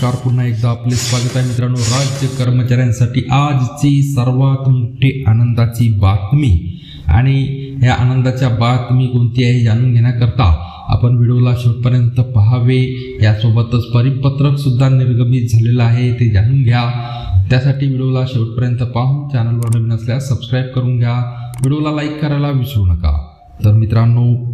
एकदा आपले स्वागत आहे मित्रांनो. राज्य कर्मचाऱ्यांसाठी आजची सर्वात मोठी आनंदाची बातमी. आणि या आनंदाच्या बातमी कोणती आहे जाणून घेण्याकरता आपण व्हिडिओला शेवटपर्यंत पहावे. यासोबतच परिपत्रक सुद्धा निर्गमित झालेलं आहे ते जाणून घ्या. त्यासाठी व्हिडिओला शेवटपर्यंत पाहून चॅनलवर नवीन असल्यास सबस्क्राईब करून घ्या. व्हिडिओला लाईक करायला विसरू नका. तर मित्रांनो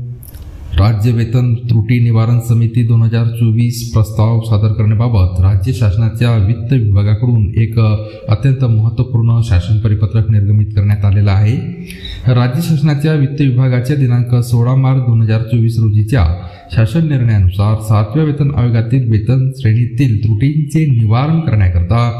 राज्य वेतन त्रुटी निवारण समिती दोन हजार चोवीस प्रस्ताव सादर करण्याबाबत राज्य शासनाच्या वित्त विभागाकडून एक अत्यंत महत्त्वपूर्ण शासन परिपत्रक निर्गमित करण्यात आलेलं आहे. राज्य शासनाच्या वित्त विभागाच्या दिनांक सोळा मार्च दोन हजार चोवीस रोजीच्या शासन निर्णयानुसार सातव्या वेतन आयोगातील वेतन श्रेणीतील त्रुटींचे निवारण करण्याकरता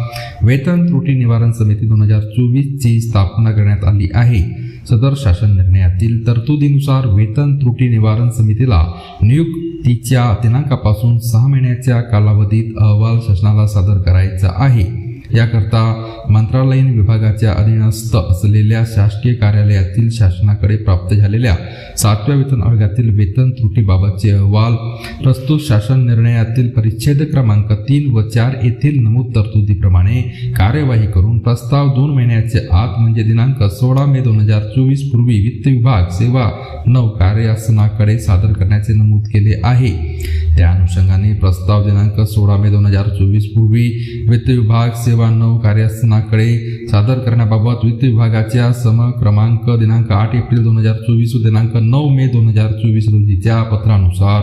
वेतन त्रुटी निवारण समिती दोन हजार चोवीसची स्थापना करण्यात आली आहे. सदर शासन निर्णयातील तरतुदीनुसार वेतन त्रुटी निवारण समितीला नियुक्तीच्या दिनांकापासून सहा महिन्याच्या कालावधीत अहवाल शासनाला सादर करायचा आहे. याकरता मंत्रालयीन विभागाच्या अधीनस्थ असलेल्या शासकीय कार्यालयातील शासनाकडे प्राप्त झालेल्या सातव्या वेतन आयोगातील वेतन त्रुटीबाबतचे अहवाल प्रस्तुत शासन निर्णयातील परिच्छेद क्रमांक तीन व चार येथील नमूद तरतुदीप्रमाणे कार्यवाही करून प्रस्ताव दोन महिन्याचे आत म्हणजे दिनांक सोळा मे दोन हजार चोवीस पूर्वी वित्त विभाग सेवा नऊ कार्यासनाकडे सादर करण्याचे नमूद केले आहे. त्या अनुषंगाने प्रस्ताव दिनांक सोळा मे दोन हजार चोवीस पूर्वी वित्त विभाग सेवा नऊ कार्यासनाकडे सादर करण्याबाबत वित्त विभागाच्या सम क्रमांक दिनांक आठ एप्रिल दोन हजार चोवीस व दिनांक नऊ मे दोन हजार चोवीस रोजीच्या पत्रानुसार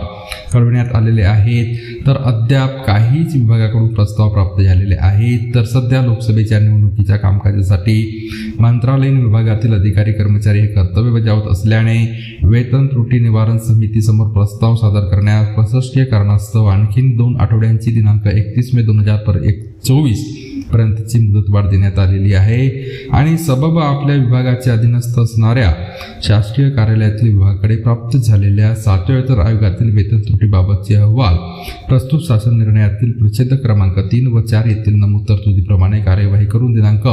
कळविण्यात आलेले आहेत तर अद्याप काहीच विभागाकडून प्रस्ताव प्राप्त झालेले आहेत. तर सध्या लोकसभेच्या निवडणुकीच्या कामकाजासाठी मंत्रालयीन विभागातील अधिकारी कर्मचारी हे कर्तव्य बजावत असल्याने वेतन त्रुटी निवारण समितीसमोर प्रस्ताव सादर करण्यास प्रशासकीय कारणास्तव आणखी दोन आठवड्यांची दिनांक एकतीस मे दोन हजार पर एक चोवीस पर्यंतची मुदतवाढ देण्यात आलेली आहे. आणि सबब आपल्या विभागाच्या अधीनस्थ असणाऱ्या शासकीय कार्यालयातील विभागाकडे प्राप्त झालेल्या सातव्या आयोगातील वेतन त्रुटीबाबतचे अहवाल प्रस्तुत शासन निर्णयातील प्रच्छेद क्रमांक तीन व चार येथील नमूद तरतुदीप्रमाणे कार्यवाही करून दिनांक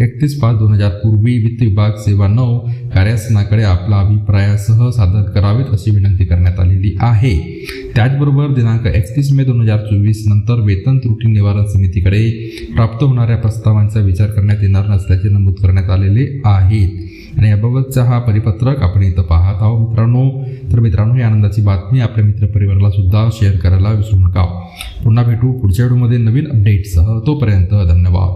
एकतीस पाच दोन हजार पूर्वी वित्त विभाग सेवा नऊ कार्यासनाकडे आपला अभिप्रायासह सादर करावेत अशी विनंती करण्यात आलेली आहे. त्याचबरोबर दिनांक एकतीस मे दोन हजार चोवीस नंतर वेतन त्रुटी निवारण समितीकडे प्राप्त होणाऱ्या प्रस्तावांचा विचार करण्यात येणार नसल्याचे नमूद करण्यात आलेले आहेत. आणि याबाबतचा हा परिपत्रक आपण इथं पाहत आहोत मित्रांनो. तर मित्रांनो ही आनंदाची बातमी आपल्या मित्रपरिवाराला सुद्धा शेअर करायला विसरू नका. पुन्हा भेटू पुढच्या व्हिडिओमध्ये नवीन अपडेटसह तोपर्यंत धन्यवाद.